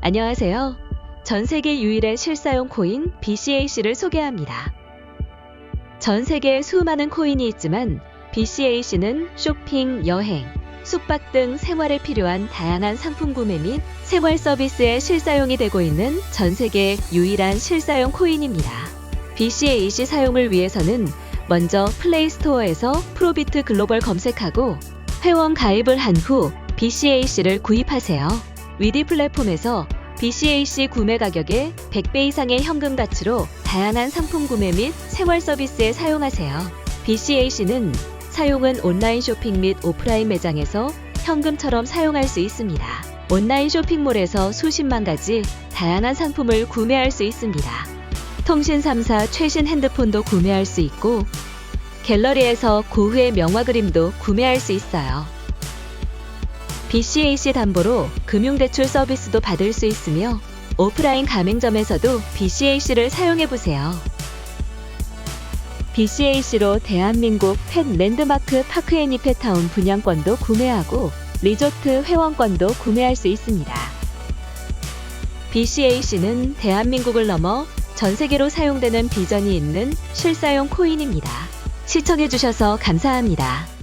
안녕하세요. 전 세계 유일의 실사용 코인 BCAC를 소개합니다. 전 세계에 수많은 코인이 있지만 BCAC는 쇼핑, 여행, 숙박 등 생활에 필요한 다양한 상품 구매 및 생활 서비스에 실사용이 되고 있는 전 세계 유일한 실사용 코인입니다. BCAC 사용을 위해서는 먼저 플레이스토어에서 프로비트 글로벌 검색하고 회원 가입을 한 후 BCAC를 구입하세요. 위디 플랫폼에서 BCAC 구매 가격의 100배 이상의 현금 가치로 다양한 상품 구매 및 생활 서비스에 사용하세요. BCAC는 사용은 온라인 쇼핑 및 오프라인 매장에서 현금처럼 사용할 수 있습니다. 온라인 쇼핑몰에서 수십만 가지 다양한 상품을 구매할 수 있습니다. 통신 3사 최신 핸드폰도 구매할 수 있고 갤러리에서 고흐의 명화 그림도 구매할 수 있어요. BCAC 담보로 금융대출 서비스도 받을 수 있으며 오프라인 가맹점에서도 BCAC를 사용해 보세요. BCAC로 대한민국 펫 랜드마크 파크애니페타운 분양권도 구매하고 리조트 회원권도 구매할 수 있습니다. BCAC는 대한민국을 넘어 전 세계로 사용되는 비전이 있는 실사용 코인입니다. 시청해주셔서 감사합니다.